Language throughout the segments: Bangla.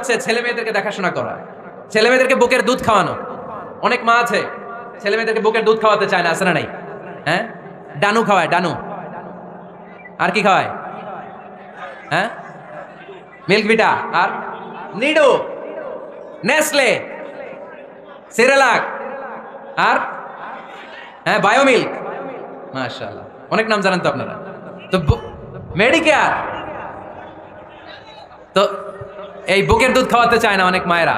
হচ্ছে ছেলে মেয়েদেরকে দেখাশোনা করা। ছেলে মেয়েদেরকে বুকের দুধ খাওয়ানো। অনেক মা আছে, ছেলে মেয়েদেরকে বুকের দুধ খাওয়াতে চায় না, আছে না নাই? হ্যাঁ? ডানু খাওয়ায়, ডানু। আর কি খাওয়ায়? হ্যাঁ? Milk Vita. আর? নিডো। নেসলে। সেরেলাক। আর? হ্যাঁ বায়োমিল্ক। মাশাআল্লাহ। অনেক নাম জানেন তো আপনারা। তো মেডিকেয়ার। তো এই বুকের দুধ খাওয়াতে চায় না অনেক মায়েরা।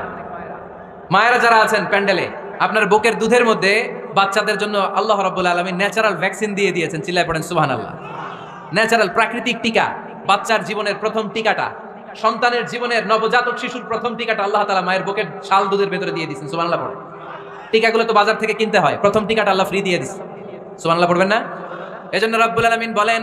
মায়েরা যারা আছেন প্যান্ডেলে, আপনার বুকের দুধের মধ্যে বাচ্চাদের জন্য আল্লাহ রাব্বুল আলামিন ন্যাচারাল ভ্যাকসিন দিয়ে দিয়েছেন, চিল্লায় পড়েন, সুবহানাল্লাহ। ন্যাচারাল প্রাকৃতিক টিকা, বাচ্চার জীবনের প্রথম টিকাটা, সন্তানের জীবনের নবজাতক শিশুর প্রথম টিকাটা আল্লাহ তাআলা মায়ের বুকের শাল দুধের ভেতরে দিয়ে দিয়েছেন, সুবহানাল্লাহ পড়ে টিকাগুলো তো বাজার থেকে কিনতে হয়, প্রথম টিকাটা আল্লাহ ফ্রি দিয়ে দিচ্ছে। সুবহানাল্লাহ পড়বেন না? এজন্য রাব্বুল আলামিন বলেন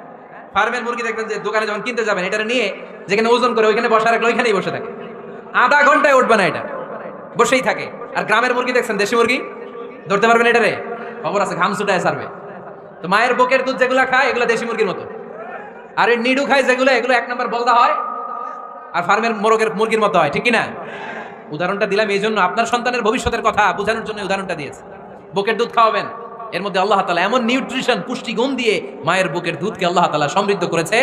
ফার্মের মুরগি দেখবেন যে দোকানে যখন কিনতে যাবেন এটা নিয়ে যেখানে ওজন করে ওইখানে বসা রাখলে ওইখানেই বসে থাকে। আধা ঘন্টায় উঠবে না এটা। বসেই থাকে। আর গ্রামের মুরগি দেখছেন, দেশি মুরগি? ধরতে পারবেন এটা রে খবর আছে, ঘাম ছুটায় সারবে তো মায়ের বুকের দুধ যেগুলো খায়, এগুলো দেশি মুরগির মতো। আর এই নিডু খায় যেগুলো, এগুলো এক নম্বর বলদা হয়, আর ফার্মের মোরগের মুরগির মতো হয়, ঠিক কি না উদাহরণটা দিলাম এই জন্য। আপনার সন্তানের ভবিষ্যতের কথা বোঝানোর জন্য উদাহরণটা দিয়েছে। বুকের দুধ খাওয়াবেন। এর মধ্যে আল্লাহ তালা এমন নিউট্রিশন পুষ্টিগুণ দিয়ে মায়ের বুকের দুধকে আল্লাহ তালা সমৃদ্ধ করেছে।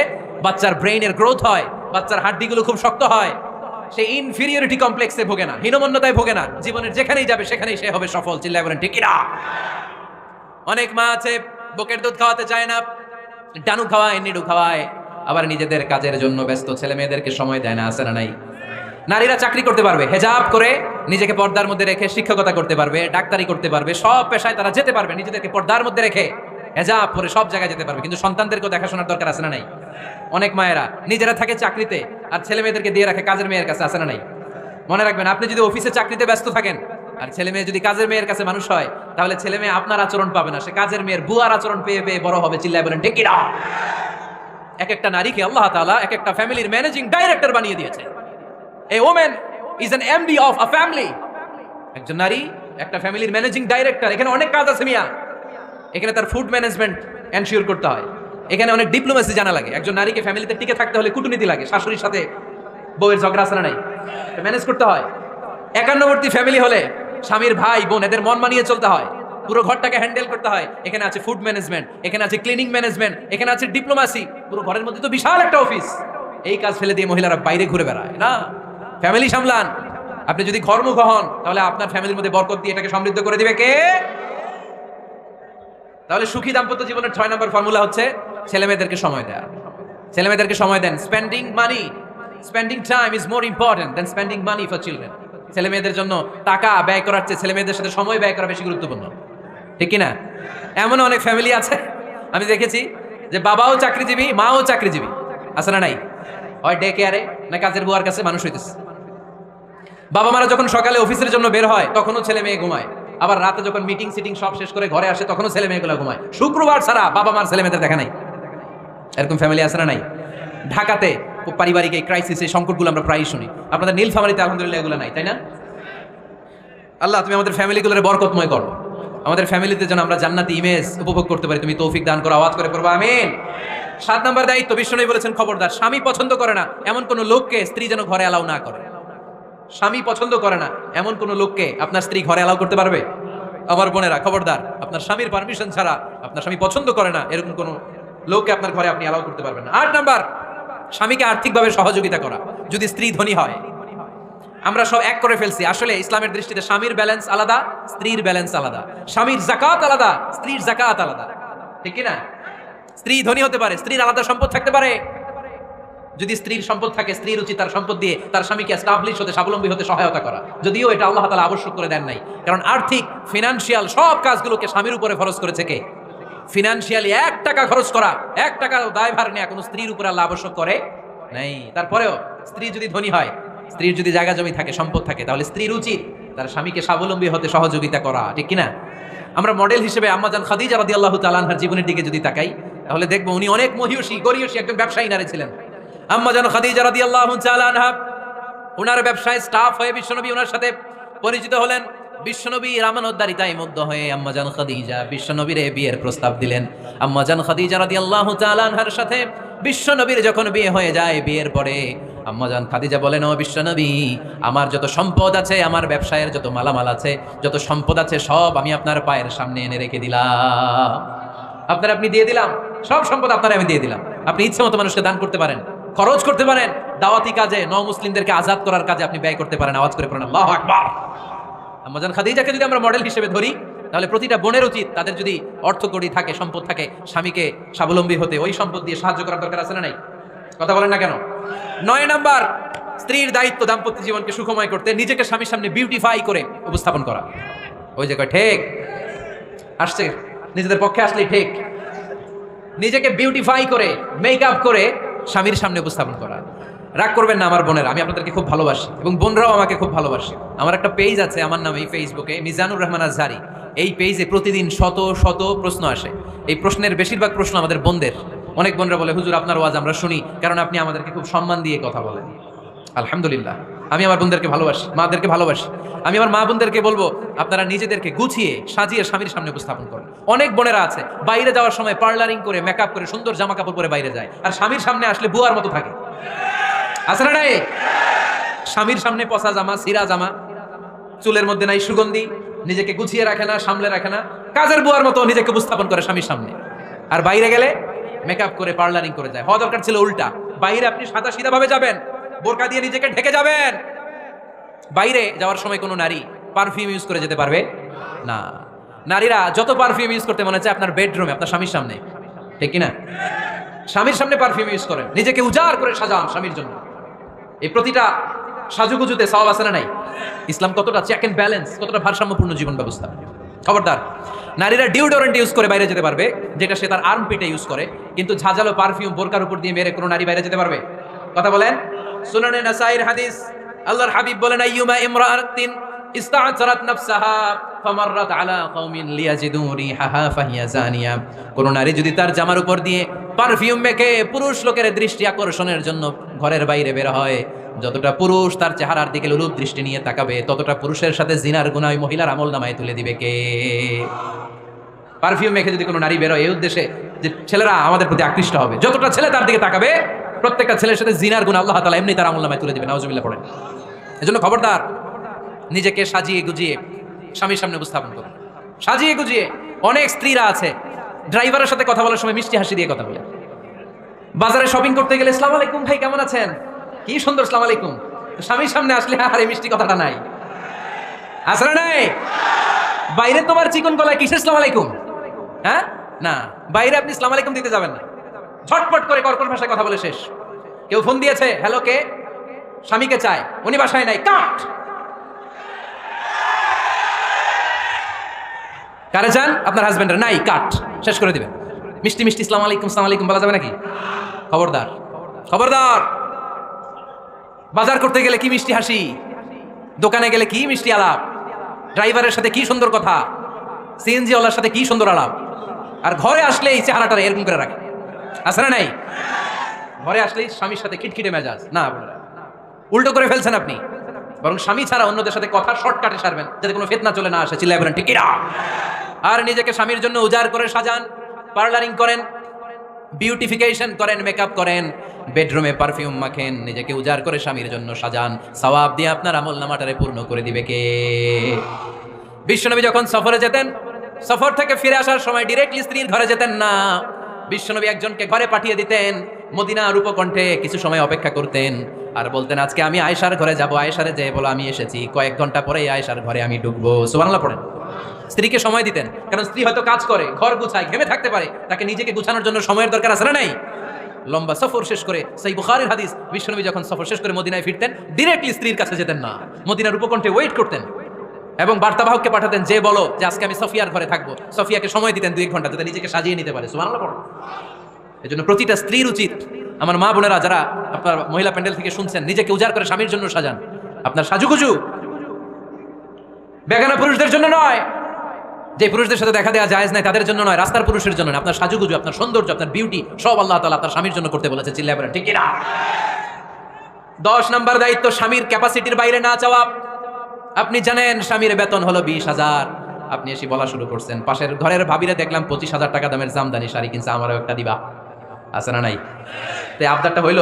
বাচ্চার ব্রেইনের গ্রোথ হয়, বাচ্চার হাড্ডিগুলো খুব শক্ত হয়। সে ইনফিরিয়রিটি কমপ্লেক্সে ভোগে না, হীনমন্যতায় ভোগে না। জীবনের যেখানেই যাবে, সেখানেই সে হবে সফল। চিল্লায় বলেন ঠিক না? অনেক মা আছে, বুকের দুধ খাওয়াতে চায় না, ডানু খাওয়ায়, নিডু খাওয়ায়। আবার নিজেদের কাজের জন্য ব্যস্ত ছেলে মেয়েদেরকে সময় দেয় না, আছে না নাই? নারীরা চাকরি করতে পারবে, হেজাব করে নিজেকে পর্দার মধ্যে রেখে শিক্ষকতা করতে পারবে, ডাক্তারি করতে পারবে, সব পেশায় তারা যেতে পারবে, নিজেদেরকে পর্দার মধ্যে রেখে হেজাব পরে সব জায়গায় যেতে পারবে। কিন্তু সন্তানদেরকেও দেখাশোনার দরকার আছে না নাই? অনেক মায়েরা নিজেরা থাকে চাকরিতে আর ছেলে মেয়েদেরকে দিয়ে রাখে কাজের মেয়ের কাছে, আছে না নাই? মনে রাখবেন, আপনি যদি অফিসে চাকরিতে ব্যস্ত থাকেন আর ছেলে মেয়ে যদি কাজের মেয়ের কাছে মানুষ হয়, তাহলে ছেলে মেয়ে আপনার আচরণ পাবে না, সে কাজের মেয়ের বুয়ার আচরণ পেয়ে পেয়ে বড় হবে, চিল্লায় বলেন টেকিরা এক একটা নারীকে আল্লাহ তাআলা এক একটা ফ্যামিলির ম্যানেজিং ডাইরেক্টর বানিয়ে দিয়েছে। A woman is an MD of a family একজন নারী, একটা ফ্যামিলির ম্যানেজিং ডাইরেক্টর। এখানে অনেক কাজ আছে মিয়া। এখানে তার ফুড ম্যানেজমেন্ট এনশিওর করতে হয়। এখানে অনেক ডিপ্লোমেসি জানা লাগে। একজন নারীকে ফ্যামিলিতে টিকে থাকতে হলে কূটনীতি লাগে, শাশুড়ির সাথে বউয়ের ঝগড়া নাই? ম্যানেজ করতে হয়। একান্নবর্তী ফ্যামিলি হলে স্বামীর ভাই, বোন, এদের মন মানিয়ে চলতে হয়। পুরো ঘরটাকে হ্যান্ডেল করতে হয়। এখানে আছে ফুড ম্যানেজমেন্ট, এখানে আছে ক্লিনিং ম্যানেজমেন্ট, এখানে আছে ডিপ্লোমাসি। পুরো ঘরের মধ্যে তো বিশাল একটা অফিস। এই কাজ ফেলে দিয়ে মহিলারা বাইরে ঘুরে বেড়ায়, না? ফ্যামিলি সামলান। আপনি যদি ঘরমুখ হন, তাহলে আপনার ফ্যামিলির মধ্যে বরকত দিয়ে এটাকে সমৃদ্ধ করে দিবে কে? তাহলে সুখী দাম্পত্য জীবনের ছয় নম্বর ফর্মুলা হচ্ছে ছেলে মেয়েদেরকে সময় দেয়া। ছেলে মেয়েদেরকে সময় দেন। Spending money spending time is more important than spending money for children ছেলে মেয়েদের জন্য টাকা ব্যয় করার চেয়ে ছেলে মেয়েদের সাথে সময় ব্যয় করা বেশি গুরুত্বপূর্ণ। ঠিক কিনা? এমন অনেক ফ্যামিলি আছে, আমি দেখেছি, যে বাবাও চাকরিজীবী, মাও চাকরিজীবী। আছে না নাই? হয় ডে কেয়ারে না কাজের বুয়ার কাছে মানুষ হইতেছে। বাবা মারা যখন সকালে অফিসের জন্য বের হয়, তখনও ছেলে মেয়ে ঘুমায়। আবার রাতে যখন মিটিং সিটিং সব শেষ করে ঘরে আসে, তখনও ছেলে মেয়েগুলো ঘুমায়। শুক্রবার ছাড়া বাবা মার ছেলে মেয়েদের দেখা নাই। এরকম ফ্যামিলি আছে না নাই? ঢাকাতে পারিবারিক এই ক্রাইসিস এই সংকটগুলো আমরা প্রায়ই শুনি। আপনাদের নীলফামারিতে আলহামদুলিল্লাহ এগুলো নাই, তাই না? আল্লাহ, তুমি আমাদের ফ্যামিলিগুলোর বরকতময় করো। আমাদের ফ্যামিলিতে যেন আমরা জান্নাতি ইমেজ উপভোগ করতে পারি, তুমি তৌফিক দান করো, আওয়াজ করে করব আমিন। সাত নম্বর দায়িত্ব, বিষ্ণু বলেছেন, খবরদার, স্বামী পছন্দ করে না, এমন কোন লোককে স্ত্রী যেন ঘরে অ্যালাউ না করে। স্বামী পছন্দ করে না, এমন কোন লোককে আপনার স্ত্রী ঘরে অ্যালাউ করতে পারবে? আমার বোনেরা, খবরদার, আপনার স্বামীর পারমিশন ছাড়া আপনার স্বামী পছন্দ করে না, এরকম কোন লোককে আপনার ঘরে আপনি অ্যালাউ করতে পারবেন না। আট নাম্বার, স্বামীকে আর্থিকভাবে সহযোগিতা করা, যদি স্ত্রী ধনী হয়। আমরা সব এক করে ফেলছি, আসলে ইসলামের দৃষ্টিতে স্বামীর ব্যালেন্স আলাদা, স্ত্রীর ব্যালেন্স আলাদা। স্বামীর জাকাত আলাদা, স্ত্রীর জাকাত আলাদা। ঠিক না স্ত্রী ধনী হতে পারে, স্ত্রীর আলাদা সম্পদ থাকতে পারে। যদি স্ত্রীর সম্পদ থাকে স্ত্রীর উচিত তার সম্পদ দিয়ে তার স্বামীকে এস্টাবলিশ হতে, স্বাবলম্বী হতে সহায়তা করা। যদিও এটা আল্লাহ তালা আবশ্যক করে দেন নাই। কারণ আর্থিক ফিনান্সিয়াল সব কাজগুলোকে স্বামীর উপরে খরচ করেছে কে? ফিনান্সিয়ালি এক টাকা খরচ করা, এক টাকা দায়ভার নেওয়া কোনো স্ত্রীর উপরে আল্লাহ আবশ্যক করে নাই। তারপরেও, স্ত্রী যদি ধনী হয়, স্ত্রীর যদি জায়গা জমি থাকে, সম্পদ থাকে, তাহলে স্ত্রীর উচিত তার স্বামীকে স্বাবলম্বী হতে সহযোগিতা করা, ঠিক কিনা? আমরা মডেল হিসেবে আম্মাজান খাদিজা আল্লাহ তালানহার জীবনের দিকে যদি তাকাই, তাহলে দেখব উনি অনেক মহিয়সী, গরিয়সী একজন ব্যবসায়ী নারী ছিলেন। আম্মাজান খাদিজা রাদি আল্লাহ তালানহা ওনার ব্যবসায় স্টাফ হয়ে বিশ্বনবী ওনার সাথে পরিচিত হলেন। বিশ্বনবী রামানোদ্দারিতায় মুগ্ধ হয়ে আম্মাজান খাদিজা বিশ্বনবীর বিয়ের প্রস্তাব দিলেন। আম্মাজান খাদিজা রাদিয়াল্লাহু তাআলা আনহার সাথে বিশ্বনবীর যখন বিয়ে হয়ে যায় বিয়ের পরে আম্মাজান খাদিজা বলেন, ও বিশ্বনবী, আমার যত সম্পদ আছে, আমার ব্যবসায়ের যত মালামাল আছে, যত সম্পদ আছে, সব আমি আপনার পায়ের সামনে এনে রেখে দিলাম। আপনার আপনি দিয়ে দিলাম, সব সম্পদ আপনার আমি দিয়ে দিলাম। আপনি ইচ্ছে মতো মানুষকে দান করতে পারেন। খরচ করতে পারেন। দাওয়াতি কাজে ন মুসলিমদেরকে আজাদ করার কাজে আপনি ব্যয় করতে পারেন। আওয়াজ করে পড়েন, আল্লাহ আকবার। খাদিজাকে যদি আমরা মডেল হিসেবে ধরি, তাহলে প্রতিটা বোনের উচিত তাদের যদি অর্থ কড়ি থাকে, সম্পদ থাকে, স্বামীকে স্বাবলম্বী হতে। ওই সম্পদ দিয়ে সাহায্য করার দরকার আছে না নাই? কথা বলেন না কেন? নয় নাম্বার, স্ত্রীর দায়িত্ব দাম্পত্য জীবনকে সুখময় করতে, নিজেকে স্বামীর সামনে বিউটিফাই করে উপস্থাপন করা। ওই যে কয়, ঠিক। আসছে। নিজেদের পক্ষে আসলেই ঠিক। নিজেকে বিউটিফাই করে মেকআপ করে স্বামীর সামনে উপস্থাপন করা। রাগ করবেন না আমার বোনেরা, আমি আপনাদেরকে খুব ভালোবাসি এবং বোনরাও আমাকে খুব ভালোবাসে। আমার একটা পেজ আছে, আমার নামে এই ফেসবুকে মিজানুর রহমান আজহারি। এই পেজে প্রতিদিন শত শত প্রশ্ন আসে। এই প্রশ্নের বেশিরভাগ প্রশ্ন আমাদের বোনদের। অনেক বোনরা বলে, হুজুর, আপনার ওয়াজ আমরা শুনি। কারণ আপনি আমাদেরকে খুব সম্মান দিয়ে কথা বলেন। আলহামদুলিল্লাহ। আমি আমার বোনদেরকে ভালোবাসি, মাদেরকে ভালোবাসি। আমি আমার মা বোনদেরকে বলব, আপনারা নিজেদেরকে গুছিয়ে সাজিয়ে স্বামীর সামনে উপস্থাপন করেন। অনেক বোনেরা আছে, বাইরে যাওয়ার সময় পার্লারিং করে মেকআপ করে, সুন্দর জামা কাপড় পরে বাইরে যায়। আর স্বামীর সামনে আসলে বুয়ার মতো থাকে। আছে না নাই? স্বামীর সামনে পচা জামা, সিরা জামা, চুলের মধ্যে নাই সুগন্ধি, নিজেকে গুছিয়ে রাখে না, সামলে রাখে না। কাজের বুয়ার মতো নিজেকে উপস্থাপন করে স্বামীর সামনে। আর বাইরে গেলে মেকআপ করে, পার্লারিং করে যায়। হওয়া দরকার ছিল উল্টা। বাইরে আপনি সাদা সিধা ভাবে যাবেন। বোরকা দিয়ে নিজেকে ঢেকে যাবেন। বাইরে যাওয়ার সময় কোনো নারী পারফিউম ইউজ করে যেতে পারবে? না। নারীরা যত পারফিউম ইউজ করতে মনে হচ্ছে আপনার বেডরুমে আপনার স্বামীর সামনে। ঠিক কিনা? স্বামীর সামনে পারফিউম ইউজ করেন। নিজেকে উজাড় করে সাজান স্বামীর জন্য। এই প্রতিটা সাজুগুজুতে সওয়াব আছে না নাই? ইসলাম কতটা চেক অ্যান্ড ব্যালেন্স কতটা ভারসাম্যপূর্ণ জীবন ব্যবস্থা? খবরদার। নারীরা ডিওডোরেন্ট ইউজ করে বাইরে যেতে পারবে, যেটা সে তার আর্ম পিটে ইউজ করে, কিন্তু ঝাঁঝালো পারফিউম বোরকার উপর দিয়ে মেরে কোনো নারী বাইরে যেতে পারবে? কথা বলেন? সুনানে নাসাইর হাদিস। আল্লাহর হাবিব বলেন, আইয়ুমা ইমরাআতিন ইস্তাআজারাত নাফসাহা, ফামাররাত আলা কওমিন লিয়াজিদু রিহাহা, ফাহিয়া জানিয়া। কোন নারী যদি তার জামার উপর দিয়ে পারফিউম মেখে পুরুষ লোকের দৃষ্টি আকর্ষণের জন্য ঘরের বাইরে বের হয়, যতটা পুরুষ তার চেহারার দিকে লুলুপ দৃষ্টি নিয়ে তাকাবে, ততটা পুরুষের সাথে জিনার গুনাহ ওই মহিলার আমল নামায় তুলে দিবে কে? পারফিউম মেখে যদি কোনো নারী বেরোয় এই উদ্দেশ্যে যে ছেলেরা আমাদের প্রতি আকৃষ্ট হবে, যতটা ছেলে তার দিকে তাকাবে প্রত্যেকটা ছেলের সাথে জিনার গুণ আল্লাহ তালা এমনি তার আমল নামায় তুলে দিবে নাউজুবিল্লাহ পড়েন। এজন্য খবরদার, নিজেকে সাজিয়ে গুজিয়ে স্বামীর সামনে উপস্থাপন করুন। সাজিয়ে গুজিয়ে অনেক স্ত্রীরা আছে, ড্রাইভারের সাথে কথা বলার সময় মিষ্টি হাসি দিয়ে কথা বলে। বাজারে শপিং করতে গেলে ইসলাম আলাইকুম ভাই, কেমন আছেন? কি সুন্দর ইসলাম আলাইকুম। স্বামীর সামনে আসলে, আর এই মিষ্টি কথাটা নাই। আসলে নাই? বাইরে তোমার চিকন গলায় কিসের ইসলাম আলাইকুম? হ্যাঁ? না, বাইরে আপনি ইসলাম আলাইকুম দিতে যাবেন না। ঝটপট করে কর্কট ভাষায় কথা বলে শেষ। কেউ ফোন দিয়েছে, হ্যালো, কে? স্বামীকে চায়, উনি বাসায় নাই, কাট! কারে চান? আপনার হাজবেন্ডের নাই, কাট! শেষ করে দিবেন। মিষ্টি মিষ্টি ইসলাম আলাইকুম ইসলাম আলাইকুম, বলা যাবে নাকি? খবরদার। খবরদার! বাজার করতে গেলে কি মিষ্টি হাসি? দোকানে গেলে কি মিষ্টি আলাপ? ড্রাইভারের সাথে কি সুন্দর কথা? সিএনজি ওয়ালার সাথে কি সুন্দর আলাপ? আর ঘরে আসলে এই চেহারাটা এরকম করে রাখে। আছে না নাই? ঘরে আসলেই স্বামীর সাথে খিটখিটে মেজাজ। না উল্টো করে ফেলছেন আপনি। বরং স্বামী ছাড়া অন্যদের সাথে কথা শর্টকাটে সারবেন, যাতে কোনো ফেতনা চলে না আসে। চিল্লাই বলেন, ঠিকিরা! আর নিজেকে স্বামীর জন্য উজাড় করে সাজান, পার্লারিং করেন, বিউটিফিকেশন করেন মেকআপ করেন বেডরুমে পারফিউম মাখেন, নিজেকে উজাড় করে স্বামীর জন্য সাজান। সওয়াব দিয়ে আপনার আমল নামাটারে পূর্ণ করে দিবে কে? বিশ্বনবী যখন সফরে যেতেন, সফর থেকে ফিরে আসার সময় ডিরেক্টলি স্ত্রীর ঘরে যেতেন না। বিশ্বনবী একজনকে ঘরে পাঠিয়ে দিতেন মদিনা রূপকণ্ঠে কিছু সময় অপেক্ষা করতেন। আর বলতেন, আজকে আমি আয়েশার ঘরে যাব। আয়েশারে যেয়ে বলো, আমি এসেছি। কয়েক ঘণ্টা পরে আয়েশার ঘরে আমি ঢুকবো। সুবহানাল্লাহ পড়েন। স্ত্রীকে সময় দিতেন, কারণ স্ত্রী হয়তো কাজ করে, ঘর গুছায়, ঘেমে থাকতে পারে। তাকে নিজেকে গুছানোর জন্য সময়ের দরকার আছে না নাই? লম্বা সফর শেষ করে, সেই বুখারের হাদিস, বিশ্বনবী যখন সফর শেষ করে মদিনায় ফিরতেন ডিরেক্টলি স্ত্রীর কাছে যেতেন না। মদিনার উপকণ্ঠে ওয়েট করতেন। এবং বার্তাবাহককে পাঠাতেন যে বলো যে আজকে আমি সফিয়ার ঘরে থাকব। সফিয়াকে সময় দিতেন দুই ঘণ্টা যাতে নিজেকে সাজিয়ে নিতে পারে। এই জন্য প্রতিটা স্ত্রীর উচিত, আমার মা বোনেরা যারা আপনার মহিলা প্যান্ডেল থেকে শুনছেন, নিজেকে উজাড় করে স্বামীর জন্য সাজান। আপনার সাজুগুজু বেগানা পুরুষদের জন্য নয়। যে পুরুষদের সাথে দেখা দেওয়া যায় নাই, তাদের জন্য নয়, রাস্তার পুরুষের জন্য নয়। আপনার সাজুগুজু, আপনার সৌন্দর্য, আপনার বিউটি সব আল্লাহ তালা আপনার স্বামীর জন্য করতে বলেছে বলেন, ঠিক না? দশ নম্বর দায়িত্ব, স্বামীর ক্যাপাসিটির বাইরে না চাওয়া আপনি জানেন স্বামীর বেতন হলো বিশ হাজার। আপনি এসে বলা শুরু করছেন। পাশের ঘরের ভাবিরে দেখলাম পঁচিশ হাজার টাকা দামের জামদানি শাড়ি কিনছে, আমারও একটা দিবা। আছে না নাই? তো আবদারটা হইল?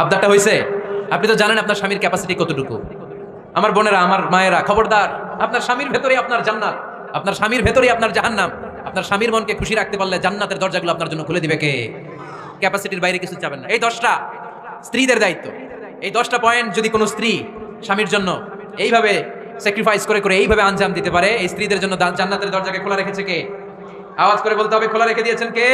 আবদারটা হইছে? আপনি তো জানেন আপনার স্বামীর ক্যাপাসিটি কতটুকু? আমার বোনেরা, আমার মায়েরা, খবরদার, আপনার স্বামীর ভেতরে আপনার জান্নাত। আপনার স্বামীর ভেতরেই আপনার জাহান্নাম। আপনার স্বামীর মনকে খুশি রাখতে পারলে জান্নাতের দরজাগুলো আপনার জন্য খুলে দিবে কে? ক্যাপাসিটির বাইরে কিছু চাবেন না। এই দশটা স্ত্রীদের দায়িত্ব। এই দশটা পয়েন্ট যদি কোনো স্ত্রী স্বামীর জন্য এইভাবে স্যাক্রিফাইস করে করে এইভাবে আঞ্জাম দিতে পারে। এই স্ত্রীদের জন্য জান্নাতের দরজাকে খোলা রেখেছে কে? আওয়াজ করে বলতে হবে, খোলা রেখে দিয়েছেন কে?